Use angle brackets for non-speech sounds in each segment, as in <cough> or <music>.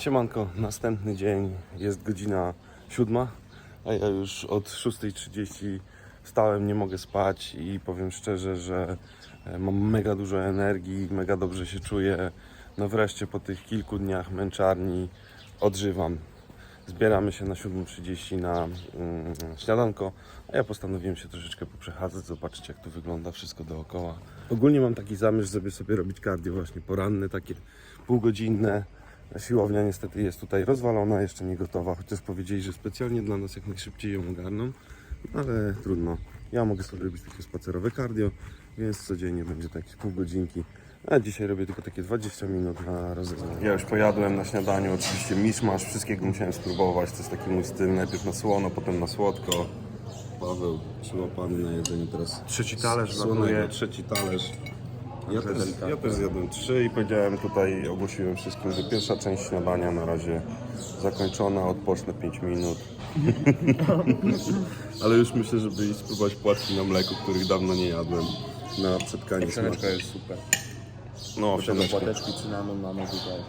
Siemanko, następny dzień, jest godzina siódma, a ja już od 6.30 wstałem, nie mogę spać i powiem szczerze, że e, mam mega dużo energii, mega dobrze się czuję. No wreszcie po tych kilku dniach męczarni odżywam. Zbieramy się na 7.30 na mm, śniadanko, a ja postanowiłem się troszeczkę poprzechadzać, zobaczyć jak to wygląda wszystko dookoła. Ogólnie mam taki zamysł, żeby sobie robić cardio właśnie poranne, takie półgodzinne. Siłownia niestety jest tutaj rozwalona, jeszcze nie gotowa, chociaż powiedzieli, że specjalnie dla nas jak najszybciej ją ogarną, ale trudno. Ja mogę sobie robić takie spacerowe cardio, więc codziennie będzie takie pół godzinki. A dzisiaj robię tylko takie 20 minut na rozeznanie. Ja już pojadłem na śniadaniu, oczywiście miszmasz, wszystkiego musiałem spróbować. To jest taki mój styl, najpierw na słono, potem na słodko. Paweł przyłapany na jedzeniu teraz. Trzeci talerz Słonego, brakuje. trzeci talerz. Ja też, ja też zjadłem trzy i powiedziałem tutaj, ogłosiłem wszystkim, że pierwsza część śniadania na razie zakończona, odpocznę 5 minut. <laughs> Ale już myślę, żeby iść spróbować płatki na mleku, których dawno nie jadłem. Na przetkanie Owsianeczka smaku. jest super. No, Te owsianeczka. płateczki cynamon mamy tutaj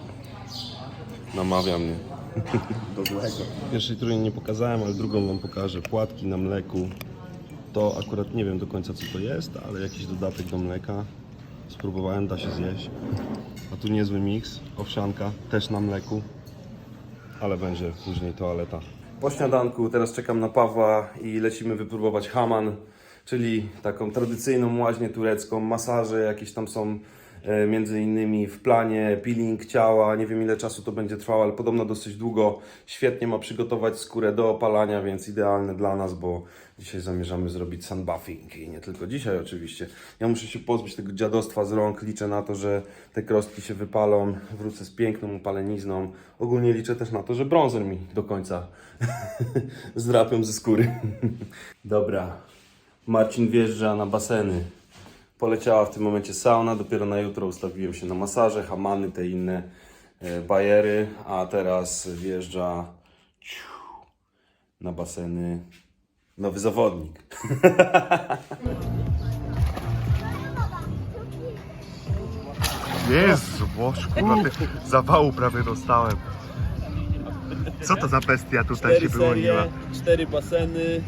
Namawia mnie. <laughs> do złego. Pierwszej trójki nie pokazałem, ale drugą wam pokażę. Płatki na mleku. To akurat nie wiem do końca co to jest, ale jakiś dodatek do mleka. Spróbowałem, da się zjeść. A tu niezły miks. Owsianka też na mleku. Ale będzie później toaleta. Po śniadanku teraz czekam na Pawła i lecimy wypróbować haman, czyli taką tradycyjną łaźnię turecką. Masaże jakieś tam są między innymi w planie, peeling ciała. Nie wiem ile czasu to będzie trwało, ale podobno dosyć długo. Świetnie ma przygotować skórę do opalania, więc idealne dla nas, bo dzisiaj zamierzamy zrobić sunbuffing i nie tylko dzisiaj oczywiście. Ja muszę się pozbyć tego dziadostwa z rąk. Liczę na to, że te krostki się wypalą. Wrócę z piękną upalenizną. Ogólnie liczę też na to, że brązer mi do końca <laughs> zdrapią ze skóry. <laughs> Dobra. Marcin wjeżdża na baseny. Poleciała w tym momencie sauna, dopiero na jutro ustawiłem się na masaże, hamany, te inne e, bajery, a teraz wjeżdża na baseny nowy zawodnik. <laughs> Jezu, Bożku, zawału prawie dostałem. Co to za bestia tutaj Cztery się wyłoniła? cztery baseny,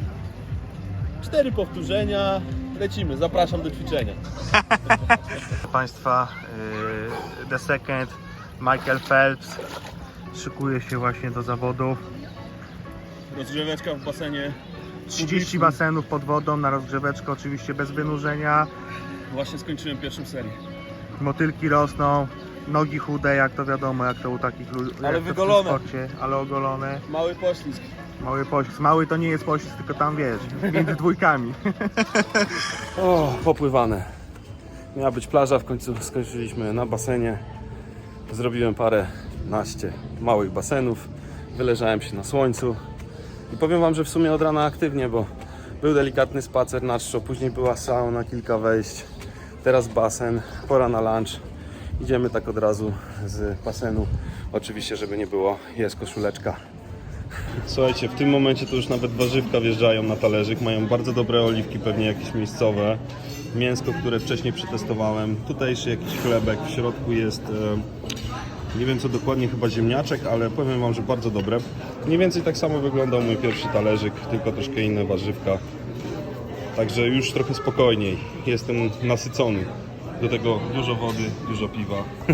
cztery powtórzenia. Lecimy, zapraszam do ćwiczenia. <laughs> Państwa, yy, The Second, Michael Phelps szykuje się właśnie do zawodów. Rozgrzeweczka w basenie. 30 basenów pod wodą na rozgrzeweczkę, oczywiście bez wynurzenia. Właśnie skończyłem pierwszą serię. Motylki rosną, nogi chude, jak to wiadomo, jak to u takich ludzi. Ale wygolone. sporcie, ale ogolone. Mały poślizg. Mały poślizg. Mały to nie jest poślizg, tylko tam wiesz, między dwójkami. <laughs> O, popływane. Miała być plaża, w końcu skończyliśmy na basenie. Zrobiłem parę naście małych basenów. Wyleżałem się na słońcu. I powiem Wam, że w sumie od rana aktywnie, bo był delikatny spacer na czczo, później była sauna, kilka wejść. Teraz basen, pora na lunch. Idziemy tak od razu z basenu. Oczywiście, żeby nie było, jest koszuleczka. Słuchajcie, w tym momencie to już nawet warzywka wjeżdżają na talerzyk. Mają bardzo dobre oliwki, pewnie jakieś miejscowe. Mięsko, które wcześniej przetestowałem. Tutejszy jakiś chlebek. W środku jest, e, nie wiem co dokładnie, chyba ziemniaczek, ale powiem Wam, że bardzo dobre. Mniej więcej tak samo wyglądał mój pierwszy talerzyk, tylko troszkę inne warzywka. Także już trochę spokojniej. Jestem nasycony. Do tego dużo wody, dużo piwa. <laughs>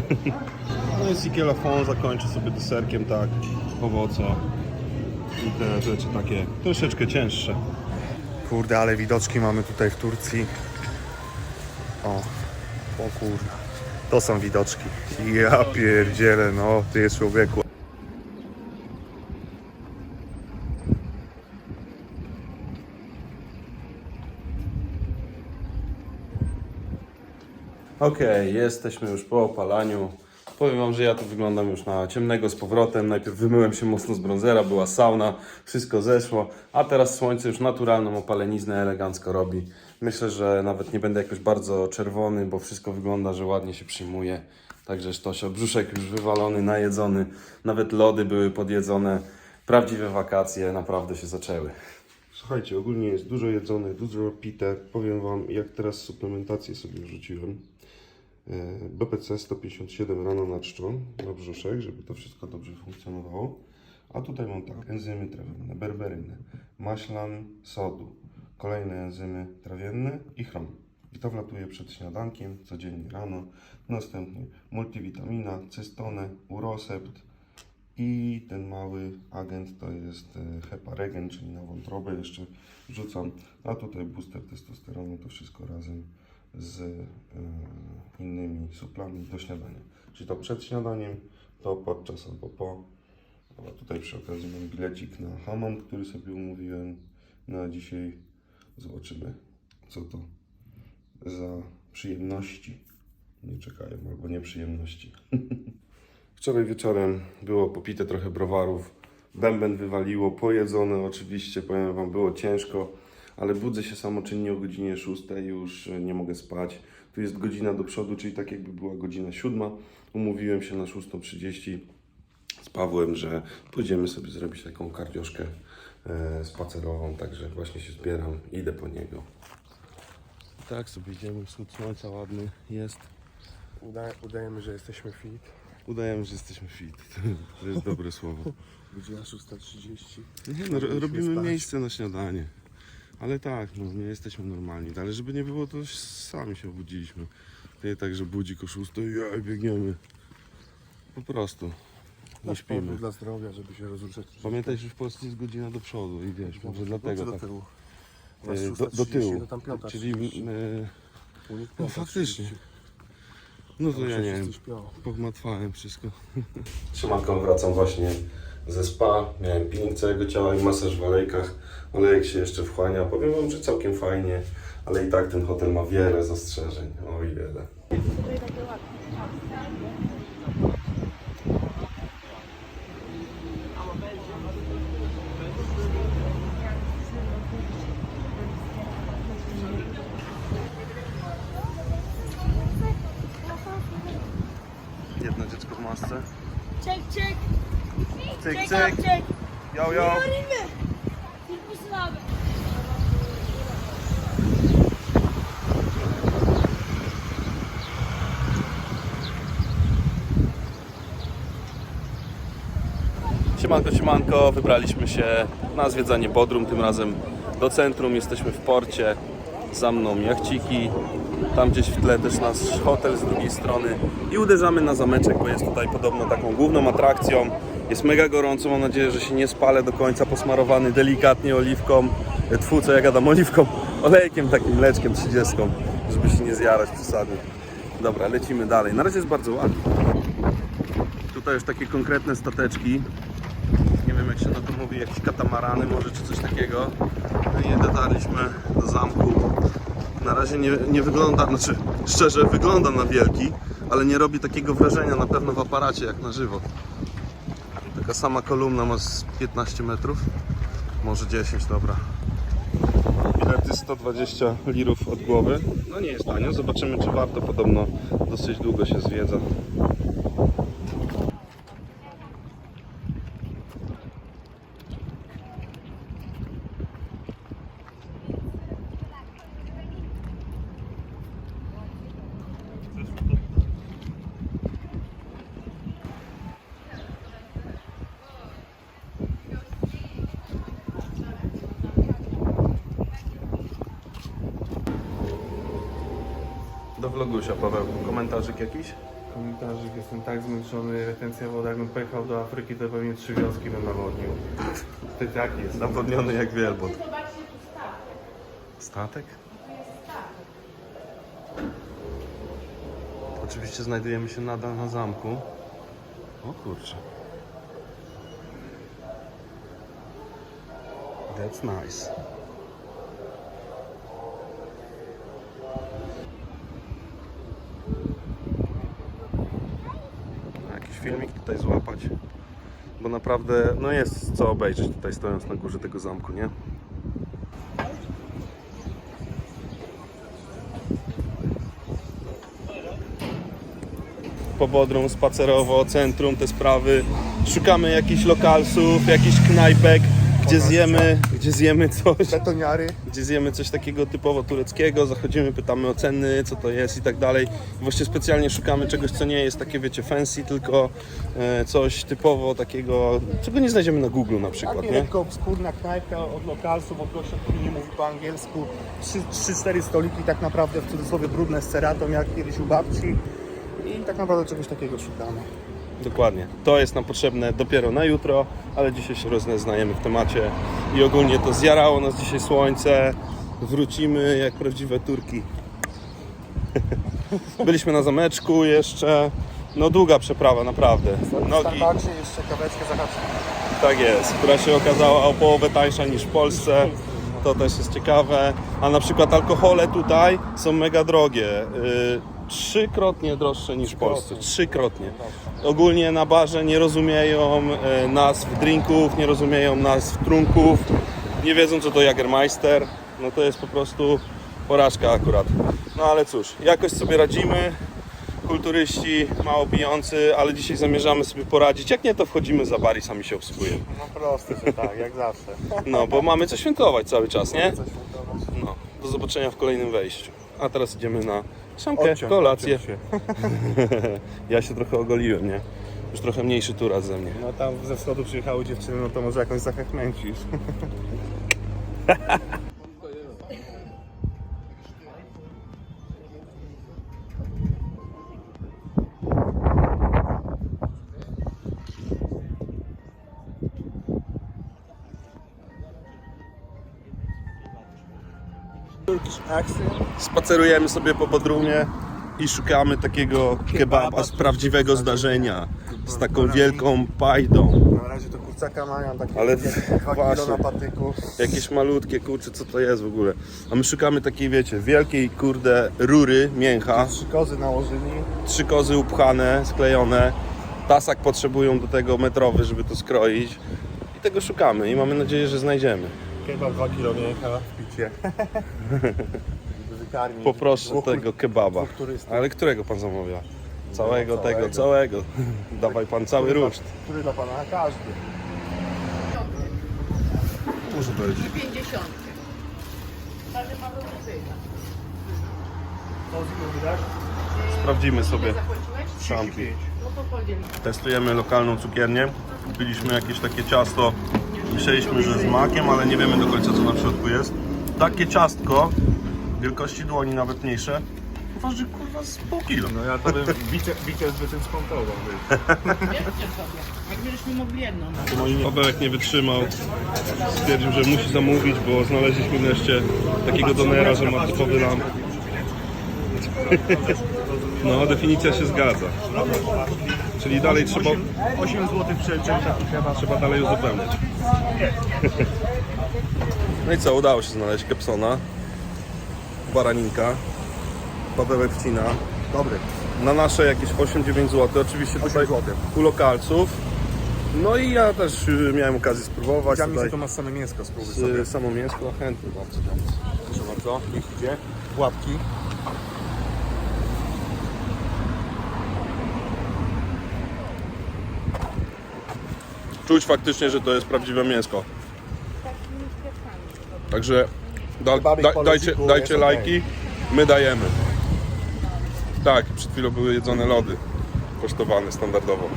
No i Sikiela Fon zakończę sobie deserkiem, tak, owoce i te rzeczy takie troszeczkę cięższe. Kurde, ale widoczki mamy tutaj w Turcji. O, o kurde. To są widoczki. Ja pierdzielę, no, ty jest człowieku. Okej, jesteśmy już po opalaniu. Powiem Wam, że ja tu wyglądam już na ciemnego z powrotem. Najpierw wymyłem się mocno z bronzera, była sauna, wszystko zeszło, a teraz słońce już naturalną opaleniznę elegancko robi. Myślę, że nawet nie będę jakoś bardzo czerwony, bo wszystko wygląda, że ładnie się przyjmuje. Także sztosio, brzuszek już wywalony, najedzony, nawet lody były podjedzone. Prawdziwe wakacje naprawdę się zaczęły. Słuchajcie, ogólnie jest dużo jedzone, dużo pite. Powiem Wam, jak teraz suplementację sobie wrzuciłem. E, BPC 157 rano na czczon, na brzuszek, żeby to wszystko dobrze funkcjonowało. A tutaj mam tak, enzymy trawienne, berberyny, maślan sodu, kolejne enzymy trawienne i chrom. I to wlatuje przed śniadankiem, codziennie rano. Następnie multivitamina, cystone, urosept i ten mały agent to jest e, heparegen, czyli na wątrobę jeszcze wrzucam. A tutaj booster testosteronu, to wszystko razem z innymi suplami do śniadania. Czyli to przed śniadaniem, to podczas albo po. A tutaj przy okazji mam bilecik na Hammond, który sobie umówiłem na dzisiaj. Zobaczymy, co to za przyjemności nie czekają, albo nieprzyjemności. <laughs> Wczoraj wieczorem było popite trochę browarów, bęben wywaliło, pojedzone oczywiście, powiem Wam, było ciężko, ale budzę się samoczynnie o godzinie 6, już nie mogę spać. Tu jest godzina do przodu, czyli tak jakby była godzina 7. Umówiłem się na 6.30 z Pawłem, że pójdziemy sobie zrobić taką kardioszkę e, spacerową, także właśnie się zbieram, idę po niego. Tak sobie idziemy, wschód słońca ładny jest. Udaje, udajemy, że jesteśmy fit. Udajemy, że jesteśmy fit. <laughs> To jest dobre słowo. Godzina 6.30. Nie, no, robimy spać. miejsce na śniadanie. Ale tak, no, nie jesteśmy normalni. Ale żeby nie było, to sami się obudziliśmy. To nie tak, że budzik o 6 i ja, biegniemy. Po prostu. Powód śpimy. dla zdrowia, żeby się rozruszać. Pamiętaj, że w Polsce jest godzina do przodu i wiesz, może dlatego do tak. tyłu. e, Do, do 6.30, tyłu. No tam piąta Czyli 30. e, no faktycznie. 30. No to ja nie wiem. Pogmatwałem wszystko. Trzymanką wracam właśnie ze spa. Miałem peeling całego ciała i masaż w alejkach. Olejek się jeszcze wchłania. Powiem Wam, że całkiem fajnie, ale i tak ten hotel ma wiele zastrzeżeń. O wiele. Tylko słabe. Siemanko, siemanko, wybraliśmy się na zwiedzanie Bodrum, tym razem do centrum, jesteśmy w porcie, za mną jachciki, tam gdzieś w tle też nasz hotel z drugiej strony. I uderzamy na zameczek, bo jest tutaj podobno taką główną atrakcją, jest mega gorąco, mam nadzieję, że się nie spalę do końca, posmarowany delikatnie oliwką, e, tfu, co ja gadam, oliwką, <laughs> olejkiem takim mleczkiem 30, żeby się nie zjarać przesadnie. Dobra, lecimy dalej, na razie jest bardzo ładnie. Tutaj już takie konkretne stateczki, nie wiem jak się na to mówi, jakieś katamarany może czy coś takiego. No i dotarliśmy do zamku. Na razie nie, nie wygląda, znaczy szczerze wygląda na wielki, ale nie robi takiego wrażenia na pewno w aparacie jak na żywo. Taka sama kolumna ma z 15 metrów, może 10, dobra. Bilety 120 lirów od głowy. No nie jest tanio, zobaczymy czy warto, podobno dosyć długo się zwiedza. Do vlogusia Paweł, komentarzyk jakiś? Komentarzyk, jestem tak zmęczony, retencja wody, jakbym pojechał do Afryki, to pewnie trzy wioski bym nawodnił. Ty tak jest. Nawodniony jak wielbłąd. Statek? Oczywiście znajdujemy się nadal na zamku. O kurczę. That's nice. Jakiś filmik tutaj złapać. Bo naprawdę, no jest co obejrzeć tutaj stojąc na górze tego zamku, nie? Po Bodrum spacerowo, centrum, te sprawy. Szukamy jakichś lokalsów, jakichś knajpek, gdzie zjemy, gdzie zjemy coś, Betoniary. Gdzie zjemy coś takiego typowo tureckiego, zachodzimy, pytamy o ceny, co to jest i tak dalej. Właśnie specjalnie szukamy czegoś, co nie jest takie, wiecie, fancy, tylko e, coś typowo takiego, czego nie znajdziemy na Google na przykład, nie? lekko obskurna knajpka od lokalsów, od gościa, który nie mówi po angielsku. 3-4 stoliki tak naprawdę w cudzysłowie brudne z ceratą, jak kiedyś u babci. I tak naprawdę czegoś takiego szukamy. Dokładnie. To jest nam potrzebne dopiero na jutro, ale dzisiaj się rozeznajemy w temacie i ogólnie to zjarało nas dzisiaj słońce. Wrócimy jak prawdziwe Turki. <laughs> Byliśmy na zameczku jeszcze. No długa przeprawa, naprawdę. W Nogi, Starbucksie jeszcze kaweczkę zahaczyć. tak jest, która się okazała o połowę tańsza niż w Polsce. To też jest ciekawe. A na przykład alkohole tutaj są mega drogie. Trzykrotnie droższe niż w Polsce. Trzykrotnie. Ogólnie na barze nie rozumieją e, nazw drinków, nie rozumieją nazw trunków. Nie wiedzą co to Jagermeister. No to jest po prostu porażka akurat. No ale cóż, jakoś sobie radzimy. Kulturyści, mało pijący, ale dzisiaj zamierzamy sobie poradzić. Jak nie, to wchodzimy za bar i sami się obsługujemy. No proste, że tak, jak zawsze. No, bo mamy co świętować cały czas, nie? No, do zobaczenia w kolejnym wejściu. A teraz idziemy na szamkę, Odciąg, kolację. <laughs> Ja się trochę ogoliłem, nie? Już trochę mniejszy turas ze mnie. No tam ze wschodu przyjechały dziewczyny, no to może jakąś zachęcisz. Turkish accent. Spacerujemy sobie po Bodrumie i szukamy takiego kebaba z prawdziwego zdarzenia. Z taką wielką pajdą. Na razie to kurczaka mają takie Ale dwa <laughs> kilo właśnie. na patyku. Jakieś malutkie, kurczę, co to jest w ogóle? A my szukamy takiej, wiecie, wielkiej, kurde, rury, mięcha. Trzy kozy nałożyli. Trzy kozy upchane, sklejone. Tasak potrzebują do tego metrowy, żeby to skroić. I tego szukamy i mamy nadzieję, że znajdziemy. Kebab 2 kilo mięcha w picie. <laughs> Wykarmić Poproszę dwóch- tego kebaba. dwóch turystów. Ale którego pan zamawia? Całego No, tego, całego. całego. <laughs> Dawaj pan cały Który dla- ruszt. Który dla pana? Każdy. Muszę powiedzieć. 50. Sprawdzimy sobie szamki. No. Testujemy lokalną cukiernię. Kupiliśmy jakieś takie ciasto. Myśleliśmy, że z makiem, ale nie wiemy do końca co na środku jest. Takie ciastko, wielkości dłoni, nawet mniejsze, waży kurwa z pół kilo. No ja to bym bicie, bicie z wyczyn skontował. Bierzcie sobie. Jakbyśmy mogli jedną. no. Pawełek nie wytrzymał. Stwierdził, że musi zamówić, bo znaleźliśmy wreszcie takiego donera, że ma typowy lamp. No, definicja się zgadza. Czyli dalej trzeba, 8 zł przeliczeń taki kebab. trzeba dalej uzupełniać. No i co, udało się znaleźć kepsona, baraninka, Pawełek wcina. Dobry. Na nasze jakieś 8-9 zł, oczywiście 8 tutaj zł. u lokalców. No i ja też y, miałem okazję spróbować tutaj. że to masz same mięsko, spróbuj sobie. Z samo mięsko, chętnie bardzo. Proszę bardzo, niech idzie. Łapki. Czuć faktycznie, że to jest prawdziwe mięsko. Także da, da, dajcie, dajcie lajki, my dajemy. Tak, przed chwilą były jedzone lody, kosztowane standardowo.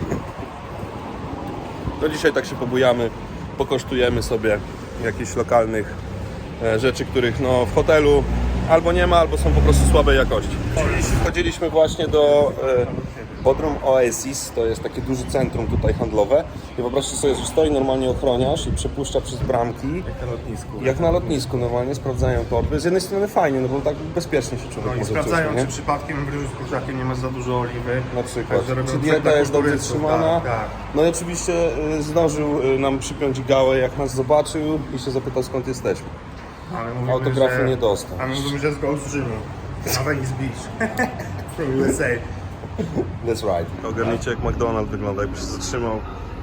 To <laughs> dzisiaj tak się pobujamy, pokosztujemy sobie jakichś lokalnych e, rzeczy, których no, w hotelu albo nie ma, albo są po prostu słabej jakości. Wchodziliśmy właśnie do e, Bodrum Oasis, to jest takie duże centrum tutaj handlowe i wyobraźcie sobie, że stoi normalnie ochroniarz i przepuszcza przez bramki Na lotnisku. jak na lotnisku normalnie, sprawdzają torby. Z jednej strony fajnie, no bo tak bezpiecznie się człowiek No może sprawdzają, czuć, nie? czy przypadkiem w ryżu z kurczakiem nie ma za dużo oliwy. Na przykład. Czy dieta jest dobrze trzymana? Tak, tak. No i oczywiście y, zdążył y, nam przypiąć gałę, jak nas zobaczył i się zapytał skąd jesteśmy. Ale mówimy, że... nie dostał. A my mówimy, że z Gold Rzymu. Na Venice Beach. <laughs> From USA. <laughs> That's right. Ogarnijcie jak McDonald's wygląda, jakby się zatrzymał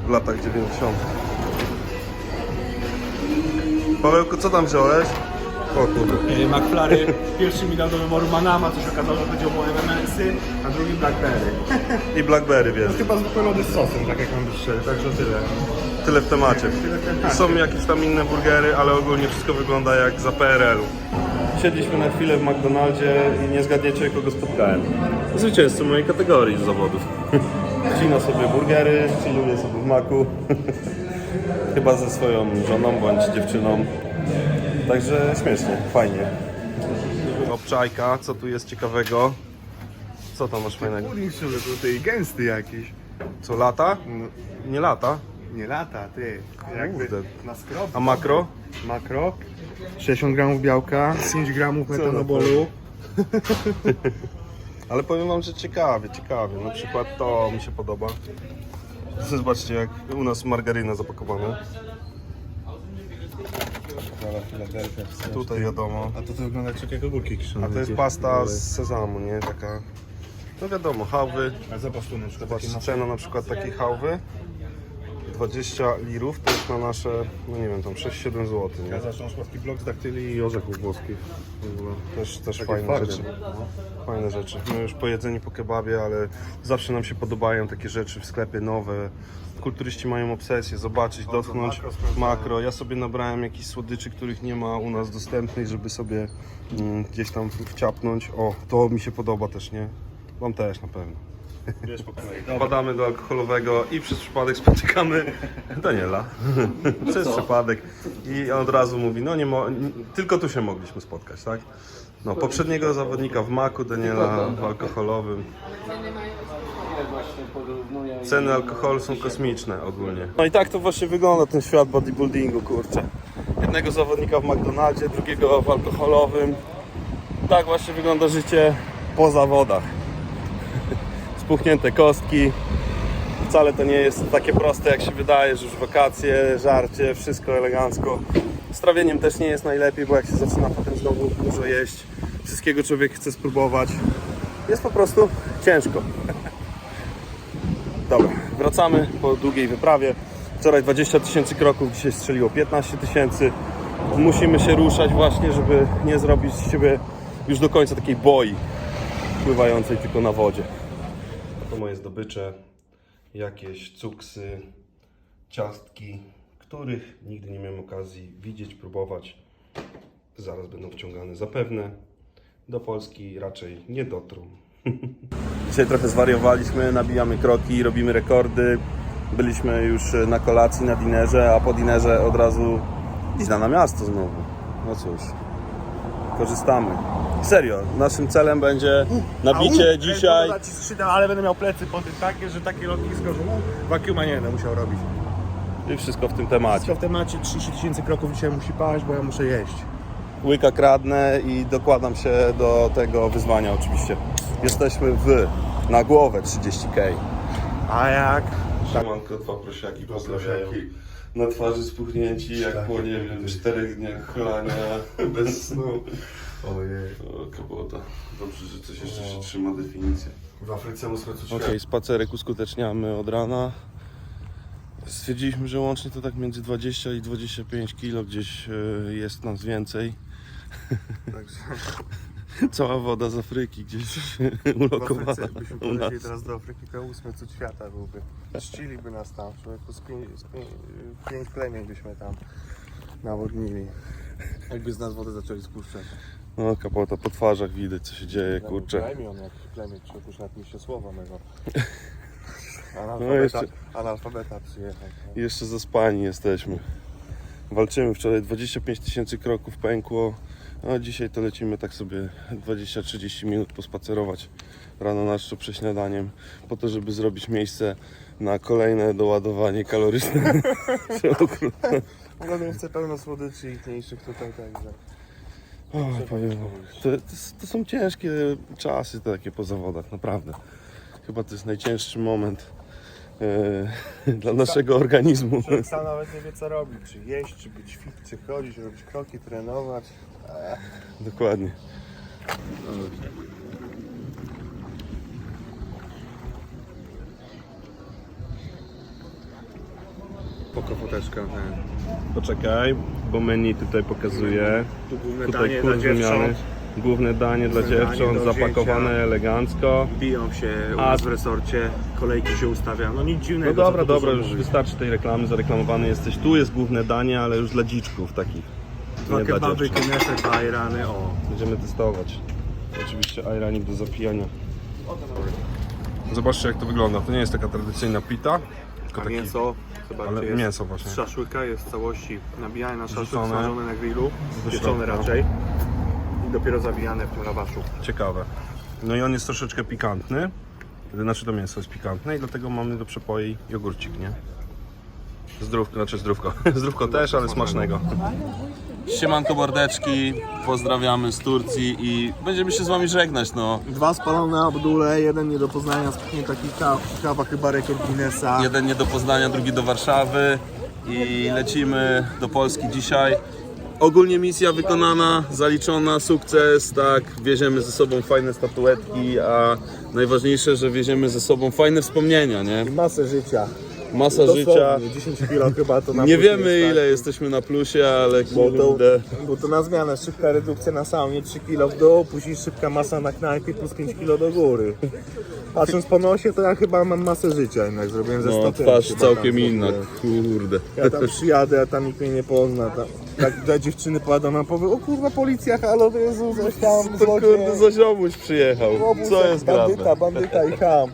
w latach 90. Pawełku, co tam wziąłeś? O kurde. McFlary pierwszy mi dał do wyboru Manama, coś okazało, że będzie oboje MMS-y, a drugi Blackberry. I Blackberry wiesz. Chyba zwykłe lody z sosem, tak jak mam być szczery, także tyle. tyle w temacie. Są jakieś tam inne burgery, ale ogólnie wszystko wygląda jak za PRL-u. Siedliśmy na chwilę w McDonaldzie i nie zgadniecie kogo spotkałem. Zwycięzcę mojej kategorii z zawodów. Wcina sobie burgery, chilluje sobie w maku. Chyba ze swoją żoną bądź dziewczyną. Także śmiesznie, fajnie. Obczajka, co tu jest ciekawego? Co tam masz fajnego? Kurnik tutaj gęsty jakiś. Co lata? Nie lata. Nie lata, ty. Kurde. na skrop. A makro? Makro. 60 gramów białka, 5 gramów metanobolu. <laughs> Ale powiem wam, że ciekawie, ciekawie. Na przykład to mi się podoba. Zobaczcie jak u nas margaryna zapakowana. Tutaj wiadomo. A to to wygląda jak jak ogórki kiszone. A to jest pasta z sezamu, nie? Taka. No wiadomo, hałwy. A zobacz tu na przykład Zobacz, cena na przykład takiej hałwy. 20 lirów to jest na nasze, no nie wiem, tam 6-7 zł? Ja zacząłem słodki blok z daktyli i orzechów włoskich. W ogóle. Też, też Takie fajne rzeczy. Fajne rzeczy. My już po jedzeniu po kebabie, ale zawsze nam się podobają takie rzeczy w sklepie nowe. Kulturyści mają obsesję, zobaczyć, dotknąć makro makro. Ja sobie nabrałem jakichś słodyczy, których nie ma u nas dostępnych, żeby sobie mm, gdzieś tam wciapnąć. O, to mi się podoba też, nie? Wam też na pewno. Wiesz po kolei. Wpadamy do alkoholowego i przez przypadek spotykamy Daniela. <laughs> przez przypadek. I on od razu mówi, no nie mo- tylko tu się mogliśmy spotkać, tak? No, poprzedniego zawodnika w maku, Daniela w alkoholowym. Ceny alkoholu są kosmiczne ogólnie. No i tak to właśnie wygląda ten świat bodybuildingu, kurczę. Jednego zawodnika w McDonaldzie, drugiego w alkoholowym. Tak właśnie wygląda życie po zawodach. Spuchnięte kostki, Wcale to nie jest takie proste jak się wydaje, że już wakacje, żarcie, wszystko elegancko. Z trawieniem też nie jest najlepiej, bo jak się zaczyna potem znowu dużo jeść, wszystkiego człowiek chce spróbować. Jest po prostu ciężko. <laughs> Dobra, wracamy po długiej wyprawie. Wczoraj 20 tysięcy kroków, dzisiaj strzeliło 15 tysięcy. Musimy się ruszać właśnie, żeby nie zrobić z siebie już do końca takiej boi pływającej tylko na wodzie. To moje zdobycze, jakieś cuksy, ciastki, których nigdy nie miałem okazji widzieć, próbować. Zaraz będą wciągane zapewne. Do Polski raczej nie dotrą. <laughs> Dzisiaj trochę zwariowaliśmy, nabijamy kroki, robimy rekordy. Byliśmy już na kolacji, na dinerze, a po dinerze od razu iść na miasto znowu. No cóż, korzystamy. Serio, naszym celem będzie nabicie dzisiaj Ci skrzydła, ale będę miał plecy po tym takie, że takie lotnisko, że u, wakiuma nie będę musiał robić. i wszystko w tym temacie. Wszystko w temacie 30 tysięcy kroków dzisiaj musi paść, bo ja muszę jeść. łyka kradnę i dokładam się do tego wyzwania oczywiście. Jesteśmy w na głowę 30k. A jak? Siemanko, dwa prosiaki pozdrawiają. Na twarzy spuchnięci jak po nie wiem czterech dniach chlania <laughs> bez snu. Ojej. O, kabota. Dobrze, że coś jeszcze się trzyma definicja. W Afryce ósme co Okej, spacerek uskuteczniamy od rana. Stwierdziliśmy, że łącznie to tak między 20 i 25 kg gdzieś e, jest nas więcej. <laughs> Cała woda z Afryki gdzieś <laughs> ulokowana u nas. polecieli teraz do Afryki, to ósmy cud świata byłby. Czciliby nas tam, człowieku, z pięć, z pięć, pięć plemień byśmy tam nawodnili. Jakby z nas wodę zaczęli spuszczać. No kapota po twarzach widać co się dzieje, kurczę. Plemion, jak plemię, człowieku, już nawet mi się słowa mego. <laughs> No Analfabeta, jeszcze- analfabeta przyjechał. I Jeszcze zaspani jesteśmy. Walczymy wczoraj 25 tysięcy kroków pękło. A dzisiaj to lecimy tak sobie 20-30 minut pospacerować rano na czczo przed śniadaniem po to, żeby zrobić miejsce na kolejne doładowanie kaloryczne <laughs> w lodówce pełno słodyczy i mniejszych tutaj, także. O, powiem to, to, to są ciężkie czasy takie po zawodach, naprawdę. Chyba to jest najcięższy moment <laughs> dla naszego organizmu. Człowiek sam nawet nie wie co robić, czy jeść, czy być fit, czy chodzić, robić kroki, trenować. Dokładnie. Poko foteczka. Poczekaj, bo menu tutaj pokazuje. Tu główne Tutaj danie dla dziewcząt. Główne danie dla dziewcząt, zapakowane elegancko. Biją się u A- nas w resorcie, kolejki się ustawia. No nic No dziwnego. dobra, tu dobra, dużo już mówić. wystarczy tej reklamy, zareklamowany jesteś. Tu jest główne danie, ale już dla dziczków takich. Dwa Nie dla kebaby, dziewcząt. dwa o. Będziemy testować. Oczywiście ajranik do zapijania. Zobaczcie jak to wygląda. To nie jest taka tradycyjna pita, tylko A taki... mięso, zobaczcie, ale jest mięso właśnie. z szaszłyka, jest w całości nabijane na szaszłyk, Wrzucone. smażone na grillu, pieczone raczej i dopiero zawijane w tym lawaszu. Ciekawe. No i on jest troszeczkę pikantny. Znaczy to mięso jest pikantne i dlatego mamy do przepoi jogurcik, nie? Zdrówko, znaczy zdrówko. <laughs> Zdrówko też, ale smacznego. Siemanko mordeczki, pozdrawiamy z Turcji i będziemy się z wami żegnać, no. Dwa spalone Abdule, jeden nie do poznania, spuchnięta kawa, kawa chyba rekord Guinnessa. Jeden nie do Poznania, drugi do Warszawy i lecimy do Polski dzisiaj. Ogólnie misja wykonana, zaliczona, sukces, tak, wieziemy ze sobą fajne statuetki, a najważniejsze, że wieziemy ze sobą fajne wspomnienia, nie? Masę życia. Masa Dosłownie, życia. 10 kilo chyba to na Nie wiemy jest, ile tak. jesteśmy na plusie, ale Bo to, kurde. bo to na zmianę, szybka redukcja na saunie, 3 kg w dół, później szybka masa na knajpie plus 5 kg do góry. Patrząc po nosie, to ja chyba mam masę życia jednak, zrobiłem ze 100 No, twarz całkiem inna, kurde. Ja tam przyjadę, a tam nikt mnie nie pozna. Tam, jak te dziewczyny pojadą na powie, o kurwa policja, halo, to Jezu, coś tam, To złodziej, kurde, Zoziomuś przyjechał. Co jest bandyta, grane? bandyta i ham.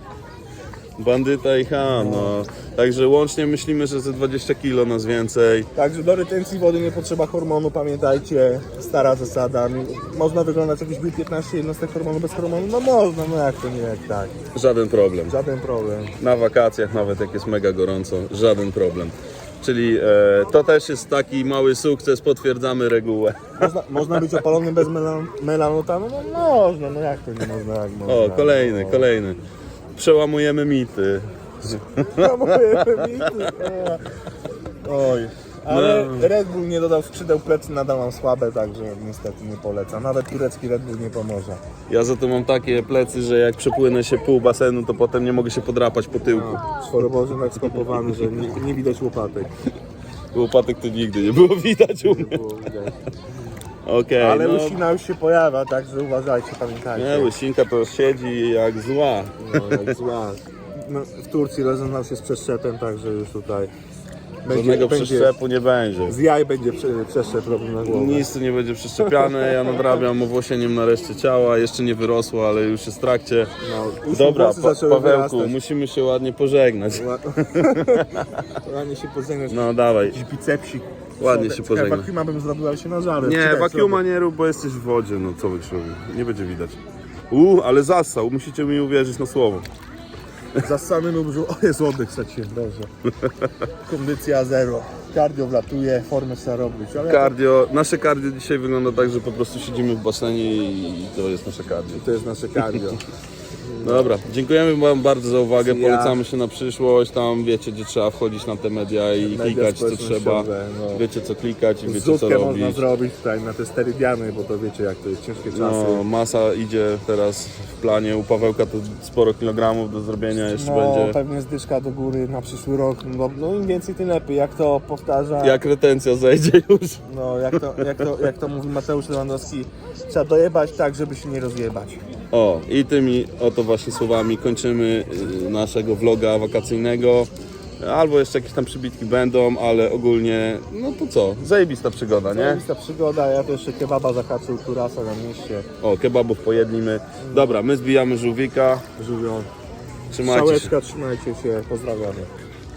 Bandyta i Han, no. Także łącznie myślimy, że ze 20 kilo nas więcej. Także do retencji wody nie potrzeba hormonu, pamiętajcie, stara zasada. Można wyglądać jakbyś był 15 jednostek hormonu bez hormonu? No można, no jak to nie, jak tak. Żaden problem. Żaden problem. Na wakacjach nawet jak jest mega gorąco, żaden problem. Czyli e, to też jest taki mały sukces, potwierdzamy regułę. Można, można być opalonym bez melan, melanotanu? No można, no jak to nie można, jak można. O, kolejny, no. kolejny. Przełamujemy mity. Moje mity. Oj. Ale Red Bull nie dodał skrzydeł plecy, nadal mam słabe, także niestety nie polecam. Nawet turecki Red Bull nie pomoże. Ja za to mam takie plecy, że jak przepłynę się pół basenu, to potem nie mogę się podrapać po tyłku. Czworoboży tak skopowany, że nie, nie widać łopatek. Łopatek to nigdy nie było widać u mnie. Było widać. Okej, Ale no. łysina już się pojawia, także uważajcie, pamiętajcie. Nie, łysinka to siedzi jak zła. No, jak zła. No, w Turcji rozeznał się z przeszczepem, także już tutaj Żadnego przeszczepu nie będzie. Z jaj będzie prze- przeszczep robił na głowę. Nic tu nie będzie przeszczepiane, ja nadrabiam owłosieniem na reszcie ciała, jeszcze nie wyrosło, ale już jest w trakcie. No, już Dobra, włosy pa zaczęły Pawełku, wyrastać. musimy się ładnie pożegnać. <laughs> Ładnie się pożegnać. No dawaj. Jakiś bicepsik. Ładnie się. Czekaj, Wakiuma bym zrobił, ale się nażarłem. Nie, Czekaj, wakiuma nie rób, bo jesteś w wodzie, no co byś robił? Nie będzie widać. U, ale zasał, musicie mi uwierzyć na słowo. Zrobię. Zasany mi brzuch. O, jest oddech straciłem, dobrze. Kondycja zero. Cardio wlatuje, formę trzeba robić. Ale nasze cardio dzisiaj wygląda tak, że po prostu siedzimy w basenie i to jest nasze cardio. to jest nasze cardio. Dobra, dziękujemy Wam bardzo za uwagę, Ja. polecamy się na przyszłość, tam wiecie gdzie trzeba wchodzić na te media i Media klikać co trzeba, no. wiecie co klikać i wiecie co Zrzutkę można robić. zrobić tutaj na te sterydiany, bo to wiecie jak to jest ciężkie czasy. No, masa idzie teraz w planie, u Pawełka to sporo kilogramów do zrobienia jeszcze No, będzie. pewnie zdyszka do góry na przyszły rok. No, no im więcej, tym lepiej. Jak to powtarza, Jak retencja zejdzie już. no, jak, to, jak, to, jak to mówi Mateusz Lewandowski, trzeba dojebać tak, żeby się nie rozjebać. O, i tymi oto właśnie słowami kończymy y, naszego vloga wakacyjnego. Albo jeszcze jakieś tam przybitki będą, ale ogólnie, no to co, zajebista przygoda, nie? Zajebista przygoda, ja też jeszcze kebaba zahaczył kurasa na mieście. O, kebabów pojedlimy. Dobra, my zbijamy żółwika. Żółwią. Trzymajcie się. Trzymajcie się, pozdrawiamy.